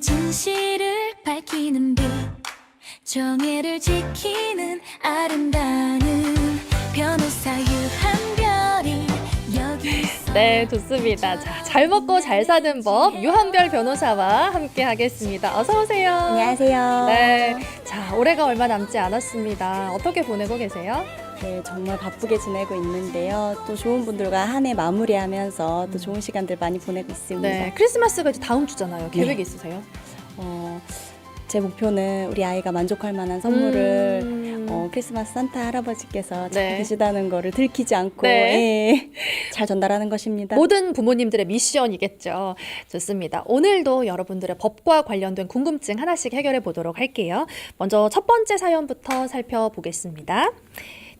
진실을 밝히는 빛 정의를 지키는 아름다운 변호사 있어 네, 좋습니다. 자, 잘 먹고 잘 사는 법 유한별 변호사와 함께 하겠습니다. 어서 오세요. 안녕하세요. 네. 자, 올해가 얼마 남지 않았습니다. 어떻게 보내고 계세요? 네, 정말 바쁘게 지내고 있는데요. 또 좋은 분들과 한 해 마무리하면서 또 좋은 시간들 많이 보내고 있습니다. 네, 크리스마스가 이제 다음 주잖아요. 계획 네. 있으세요? 어, 제 목표는 우리 아이가 만족할 만한 선물을 음. 어, 크리스마스 산타 할아버지께서 잘 네. 계시다는 거를 들키지 않고 네. 예, 잘 전달하는 것입니다. 모든 부모님들의 미션이겠죠. 좋습니다. 오늘도 여러분들의 법과 관련된 궁금증 하나씩 해결해 보도록 할게요. 먼저 첫 번째 사연부터 살펴보겠습니다.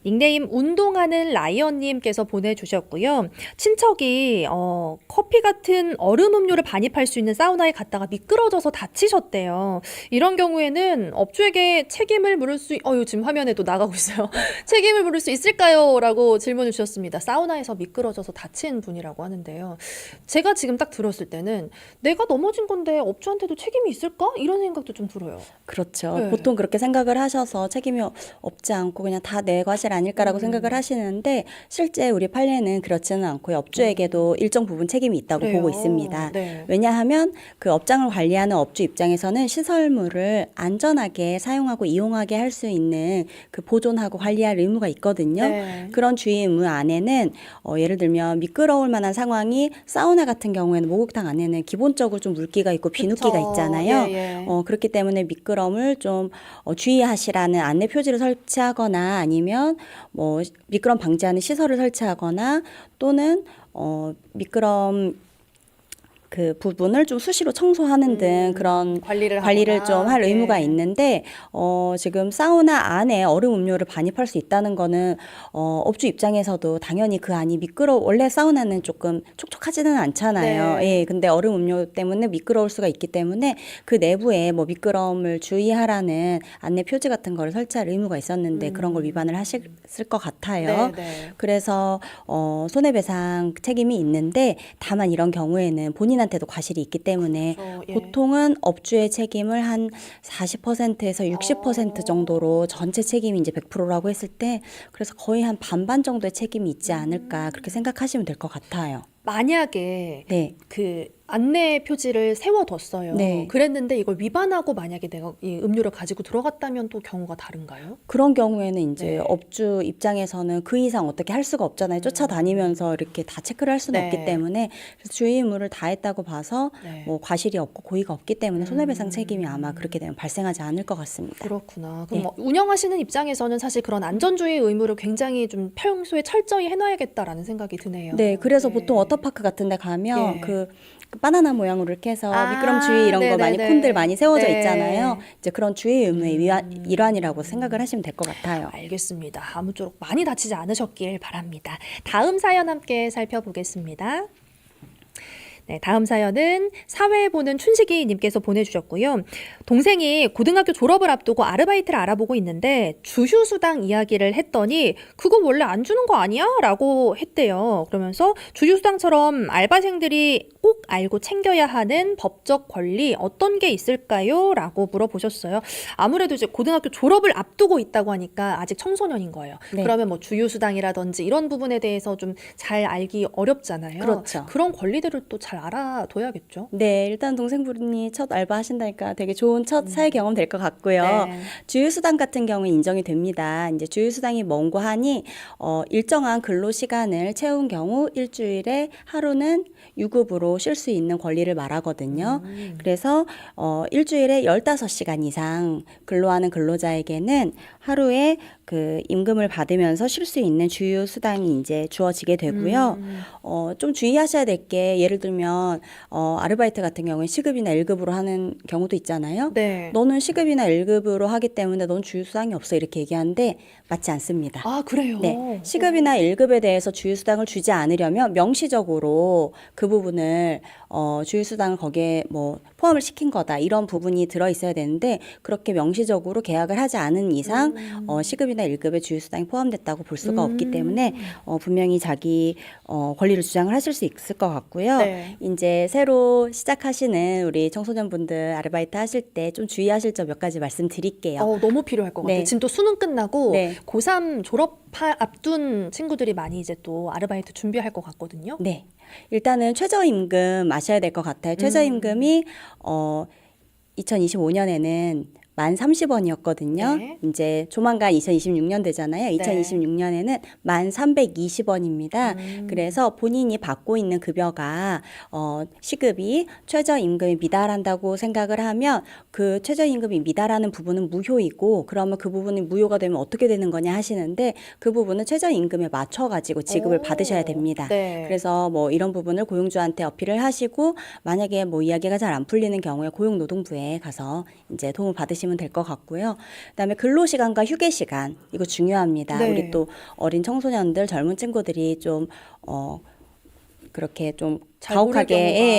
닉네임 운동하는 라이언님께서 보내주셨고요. 친척이 어, 커피 같은 얼음 음료를 반입할 수 있는 사우나에 갔다가 미끄러져서 다치셨대요. 이런 경우에는 업주에게 책임을 물을 수, 있... 어, 지금 화면에도 나가고 있어요. 책임을 물을 수 있을까요? 라고 질문을 주셨습니다. 사우나에서 미끄러져서 다친 분이라고 하는데요. 제가 지금 딱 들었을 때는 내가 넘어진 건데 업주한테도 책임이 있을까? 이런 생각도 좀 들어요. 그렇죠. 네. 보통 그렇게 생각을 하셔서 책임이 없지 않고 그냥 다 내 과실 아닐까라고 음. 생각을 하시는데 실제 우리 판례는 그렇지는 않고요. 업주에게도 일정 부분 책임이 있다고 그래요. 보고 있습니다. 네. 왜냐하면 그 업장을 관리하는 업주 입장에서는 시설물을 안전하게 사용하고 이용하게 할 수 있는 그 보존하고 관리할 의무가 있거든요. 네. 그런 주의 의무 안에는 어, 예를 들면 미끄러울 만한 상황이 사우나 같은 경우에는 목욕탕 안에는 기본적으로 좀 물기가 있고 비누기가 그쵸. 있잖아요. 예, 예. 어, 그렇기 때문에 미끄럼을 좀 어, 주의하시라는 안내 표지를 설치하거나 아니면 뭐 미끄럼 방지하는 시설을 설치하거나 또는 어, 미끄럼 그 부분을 좀 수시로 청소하는 등 그런 관리를 관리를 하거나. 좀 할 네. 의무가 있는데 어 지금 사우나 안에 얼음 음료를 반입할 수 있다는 거는 어 업주 입장에서도 당연히 그 안이 미끄러 원래 사우나는 조금 촉촉하지는 않잖아요. 네. 예. 근데 얼음 음료 때문에 미끄러울 수가 있기 때문에 그 내부에 뭐 미끄럼을 주의하라는 안내 표지 같은 거를 설치할 의무가 있었는데 그런 걸 위반을 하셨을 것 같아요. 음. 네, 네. 그래서 어, 손해배상 책임이 있는데 다만 이런 경우에는 본인 한테도 과실이 있기 때문에 그렇죠. 예. 보통은 업주의 책임을 한 40%에서 60% 어. 정도로 전체 책임이 이제 100%라고 했을 때 그래서 거의 한 반반 정도의 책임이 있지 않을까 그렇게 생각하시면 될 것 같아요. 만약에 네. 그 안내 표지를 세워뒀어요. 네. 그랬는데 이걸 위반하고 만약에 내가 이 음료를 가지고 들어갔다면 또 경우가 다른가요? 그런 경우에는 이제 네. 업주 입장에서는 그 이상 어떻게 할 수가 없잖아요. 쫓아다니면서 이렇게 다 체크를 할 수는 네. 없기 때문에 그래서 주의 의무를 다했다고 봐서 네. 뭐 과실이 없고 고의가 없기 때문에 손해배상 음. 책임이 아마 그렇게 되면 발생하지 않을 것 같습니다. 그렇구나. 그럼 네. 뭐 운영하시는 입장에서는 사실 그런 안전주의 의무를 굉장히 좀 평소에 철저히 해놔야겠다라는 생각이 드네요. 네, 그래서 네. 보통 워터파크 같은 데 가면 예. 그, 그 바나나 모양으로 이렇게 해서 아, 미끄럼 주의 이런 거 많이 네네네. 콘들 많이 세워져 네. 음. 있잖아요. 이제 그런 주의 의무의 위한, 일환이라고 생각을 하시면 될 것 같아요. 알겠습니다. 아무쪼록 많이 다치지 않으셨길 바랍니다. 다음 사연 함께 살펴보겠습니다. 네, 다음 사연은 사회 보는 춘식이 님께서 보내주셨고요. 동생이 고등학교 졸업을 앞두고 아르바이트를 알아보고 있는데 주휴수당 이야기를 했더니 그거 원래 안 주는 거 아니야? 라고 했대요. 그러면서 주휴수당처럼 알바생들이 꼭 알고 챙겨야 하는 법적 권리 어떤 게 있을까요? 라고 물어보셨어요. 아무래도 이제 고등학교 졸업을 앞두고 있다고 하니까 아직 청소년인 거예요. 네. 그러면 뭐 주휴수당이라든지 이런 부분에 대해서 좀 잘 알기 어렵잖아요. 그렇죠. 그런 권리들을 또잘 알아둬야겠죠. 네, 일단 동생분이 첫 알바 하신다니까 되게 좋은 첫 사회 경험 될 것 같고요. 음. 네. 주휴수당 같은 경우는 인정이 됩니다. 이제 주휴수당이 뭔고 하니 어, 일정한 근로 시간을 채운 경우 일주일에 하루는 유급으로 쉴 수 있는 권리를 말하거든요. 음. 그래서 어, 일주일에 15시간 이상 근로하는 근로자에게는 하루에 그 임금을 받으면서 쉴 수 있는 주휴수당이 이제 주어지게 되고요. 음. 어, 좀 주의하셔야 될 게 예를 들면 어, 아르바이트 같은 경우에 시급이나 1급으로 하는 경우도 있잖아요. 네. 너는 시급이나 1급으로 하기 때문에 넌 주휴수당이 없어 이렇게 얘기하는데 맞지 않습니다. 아 그래요. 네, 시급이나 1급에 대해서 주휴수당을 주지 않으려면 명시적으로 그 부분을 어, 주휴수당을 거기에 뭐 포함을 시킨 거다 이런 부분이 들어 있어야 되는데 그렇게 명시적으로 계약을 하지 않은 이상 어, 시급이나 일급에 주휴수당이 포함됐다고 볼 수가 없기 때문에 어, 분명히 자기 어, 권리를 주장을 하실 수 있을 것 같고요. 네. 이제 새로 시작하시는 우리 청소년분들 아르바이트 하실 때 좀 주의하실 점 몇 가지 말씀드릴게요. 어, 너무 필요할 것 같아요. 네. 지금 또 수능 끝나고 네. 고3 졸업 앞둔 친구들이 많이 이제 또 아르바이트 준비할 것 같거든요. 네. 일단은 최저임금 아셔야 될 것 같아요. 최저임금이 어 2025년에는 만 30원이었거든요. 네. 이제 조만간 2026년 되잖아요. 네. 2026년에는 만 320원입니다. 음. 그래서 본인이 받고 있는 급여가 어 시급이 최저임금에 미달한다고 생각을 하면 그 최저임금이 미달하는 부분은 무효이고 그러면 그 부분이 무효가 되면 어떻게 되는 거냐 하시는데 그 부분은 최저임금에 맞춰 가지고 지급을 오. 받으셔야 됩니다. 네. 그래서 뭐 이런 부분을 고용주한테 어필을 하시고 만약에 뭐 이야기가 잘 안 풀리는 경우에 고용노동부에 가서 이제 도움을 받으시면 될 것 같고요. 그다음에 근로 시간과 휴게 시간 이거 중요합니다. 네. 우리 또 어린 청소년들 젊은 친구들이 좀 어 그렇게 좀 가혹하게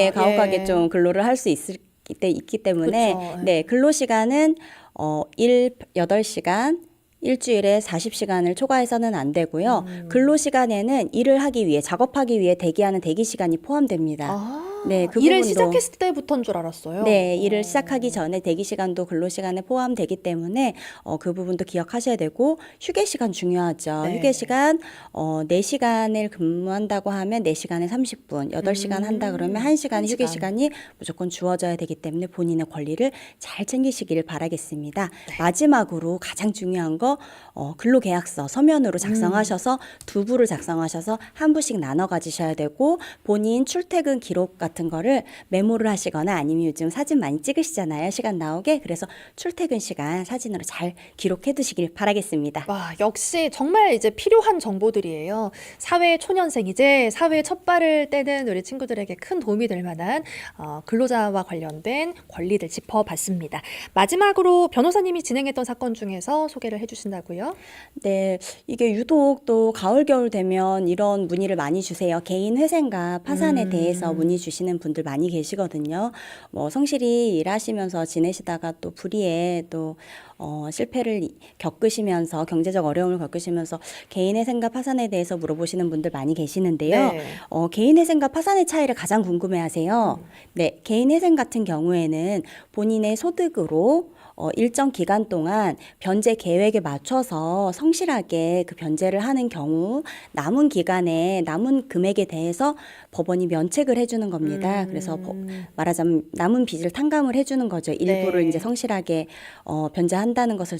예, 가혹하게 예. 좀 근로를 할 수 있을 때 있기 때문에 그쵸, 예. 네, 근로 시간은 어, 일 8시간 일주일에 40시간을 초과해서는 안 되고요. 음. 근로 시간에는 일을 하기 위해 작업하기 위해 대기하는 대기 시간이 포함됩니다. 아, 네, 그 일을 부분도- 시작했을 때부터인 줄 알았어요. 네, 일을 어. 시작하기 전에 대기 시간도 근로 시간에 포함되기 때문에 어, 그 부분도 기억하셔야 되고 휴게 시간 중요하죠. 네. 휴게 시간 어, 4시간을 근무한다고 하면 4시간에 30분, 8시간 한다 그러면 1시간 한 휴게 시간. 시간이 무조건 주어져야 되기 때문에 본인의 권리를 잘 챙기시기를 바라겠습니다. 마지막으로 가장 중요한 거 어, 근로 계약서 서면으로 작성하셔서 두 부를 작성하셔서 한 부씩 나눠 가지셔야 되고 본인 출퇴근 기록 같은 거를 메모를 하시거나 아니면 요즘 사진 많이 찍으시잖아요. 시간 나오게. 그래서 출퇴근 시간 사진으로 잘 기록해 두시길 바라겠습니다. 와, 역시 정말 이제 필요한 정보들이에요. 사회 초년생 이제 사회 첫 발을 떼는 우리 친구들에게 큰 도움이 될 만한 어, 근로자와 관련된 권리들 짚어봤습니다. 마지막으로 변호사님이 진행했던 사건 중에서 소개를 해주신다고요? 네, 이게 유독 또 가을 겨울 되면 이런 문의를 많이 주세요. 개인 회생과 파산에 음. 대해서 문의 주시는 분들 많이 계시거든요. 뭐 성실히 일하시면서 지내시다가 또 불의에 또 어, 실패를 이- 겪으시면서 경제적 어려움을 겪으시면서 개인 회생과 파산에 대해서 물어보시는 분들 많이 계시는데요. 네. 어, 개인 회생과 파산의 차이를 가장 궁금해하세요. 네, 개인 회생 같은 경우에는 본인의 소득으로 어, 일정 기간 동안 변제 계획에 맞춰서 성실하게 그 변제를 하는 경우 남은 기간에 남은 금액에 대해서 법원이 면책을 해주는 겁니다. 그래서 법- 말하자면 남은 빚을 탕감을 해주는 거죠. 일부를 네. 이제 성실하게 어, 변제한다는 것을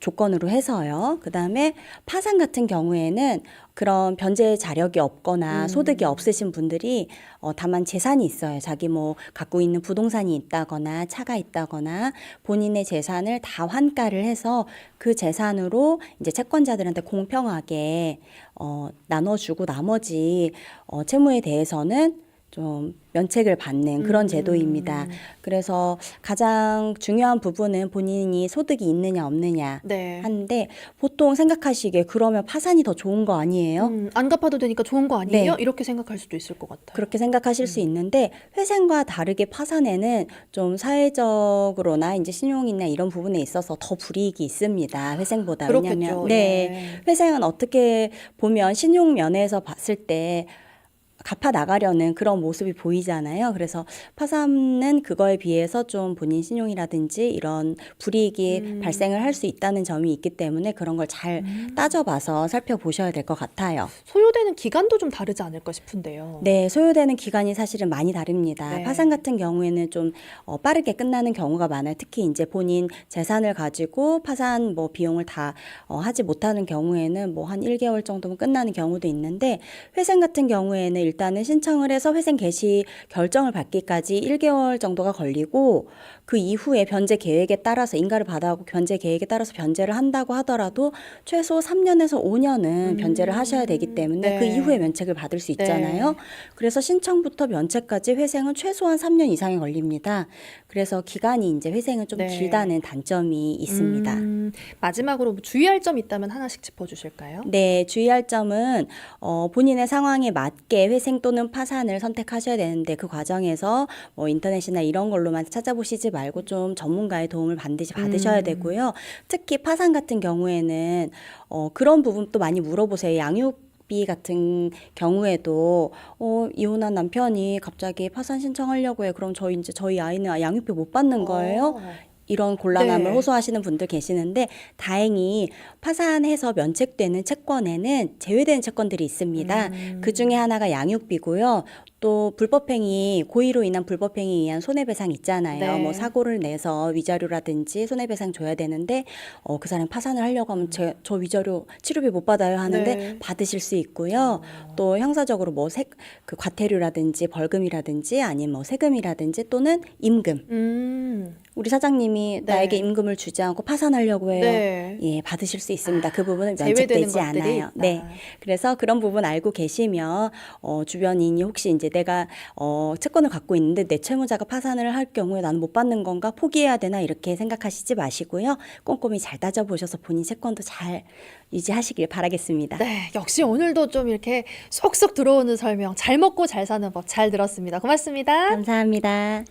조건으로 해서요. 그 다음에 파산 같은 경우에는 그런 변제 자력이 없거나 음. 소득이 없으신 분들이 어, 다만 재산이 있어요. 자기 뭐 갖고 있는 부동산이 있다거나 차가 있다거나 본인의 재산을 다 환가를 해서 그 재산으로 이제 채권자들한테 공평하게 어, 나눠주고 나머지 어, 채무에 대해서는 좀 면책을 받는 그런 음. 제도입니다. 그래서 가장 중요한 부분은 본인이 소득이 있느냐 없느냐 네. 하는데 보통 생각하시기에 그러면 파산이 더 좋은 거 아니에요? 음, 안 갚아도 되니까 좋은 거 아니에요? 네. 이렇게 생각할 수도 있을 것 같아요. 그렇게 생각하실 음. 수 있는데 회생과 다르게 파산에는 좀 사회적으로나 이제 신용이나 이런 부분에 있어서 더 불이익이 있습니다. 회생보다 그렇겠죠. 왜냐하면 네 예. 회생은 어떻게 보면 신용 면에서 봤을 때 갚아 나가려는 그런 모습이 보이잖아요. 그래서 파산은 그거에 비해서 좀 본인 신용이라든지 이런 불이익이 음. 발생을 할 수 있다는 점이 있기 때문에 그런 걸잘 음. 따져봐서 살펴보셔야 될 것 같아요. 소요되는 기간도 좀 다르지 않을까 싶은데요. 네, 소요되는 기간이 사실은 많이 다릅니다. 네. 파산 같은 경우에는 좀 어, 빠르게 끝나는 경우가 많아요. 특히 이제 본인 재산을 가지고 파산 뭐 비용을 다 어, 하지 못하는 경우에는 뭐 한 1개월 정도면 끝나는 경우도 있는데 회생 같은 경우에는 일단은 신청을 해서 회생 개시 결정을 받기까지 1개월 정도가 걸리고 그 이후에 변제 계획에 따라서 인가를 받아오고 변제 계획에 따라서 변제를 한다고 하더라도 최소 3년에서 5년은 변제를 하셔야 되기 때문에 네. 그 이후에 면책을 받을 수 있잖아요. 네. 그래서 신청부터 면책까지 회생은 최소한 3년 이상이 걸립니다. 그래서 기간이 이제 회생은 좀 네. 길다는 단점이 있습니다. 음, 마지막으로 뭐 주의할 점 있다면 하나씩 짚어주실까요? 네, 주의할 점은 어, 본인의 상황에 맞게 재회생 또는 파산을 선택하셔야 되는데 그 과정에서 뭐 인터넷이나 이런 걸로만 찾아보시지 말고 좀 전문가의 도움을 반드시 받으셔야 음. 되고요. 특히 파산 같은 경우에는 어, 그런 부분도 많이 물어보세요. 양육 비 같은 경우에도 어 이혼한 남편이 갑자기 파산 신청하려고 해. 그럼 저희 이제 저희 아이는 양육비 못 받는 거예요. 어. 이런 곤란함을 네. 호소하시는 분들 계시는데 다행히 파산해서 면책되는 채권에는 제외되는 채권들이 있습니다. 음. 그 중에 하나가 양육비고요. 또 불법행위, 고의로 인한 불법행위에 의한 손해배상 있잖아요. 네. 뭐 사고를 내서 위자료라든지 손해배상 줘야 되는데 어, 그 사람 파산을 하려고 하면 제, 저 위자료 치료비 못 받아요 하는데 네. 받으실 수 있고요. 또 형사적으로 뭐 세, 그 과태료라든지 벌금이라든지 아니면 뭐 세금이라든지 또는 임금. 음. 우리 사장님이 네. 나에게 임금을 주지 않고 파산하려고 해요. 네. 예, 받으실 수 있습니다. 그 부분은 제외되는 면책되지 않아요. 있다. 네. 그래서 그런 부분 알고 계시면 어, 주변인이 혹시 이제 내가 어, 채권을 갖고 있는데 내 채무자가 파산을 할 경우에 나는 못 받는 건가 포기해야 되나 이렇게 생각하시지 마시고요. 꼼꼼히 잘 따져보셔서 본인 채권도 잘 유지하시길 바라겠습니다. 네, 역시 오늘도 좀 이렇게 쏙쏙 들어오는 설명, 잘 먹고 잘 사는 법 잘 들었습니다. 고맙습니다. 감사합니다.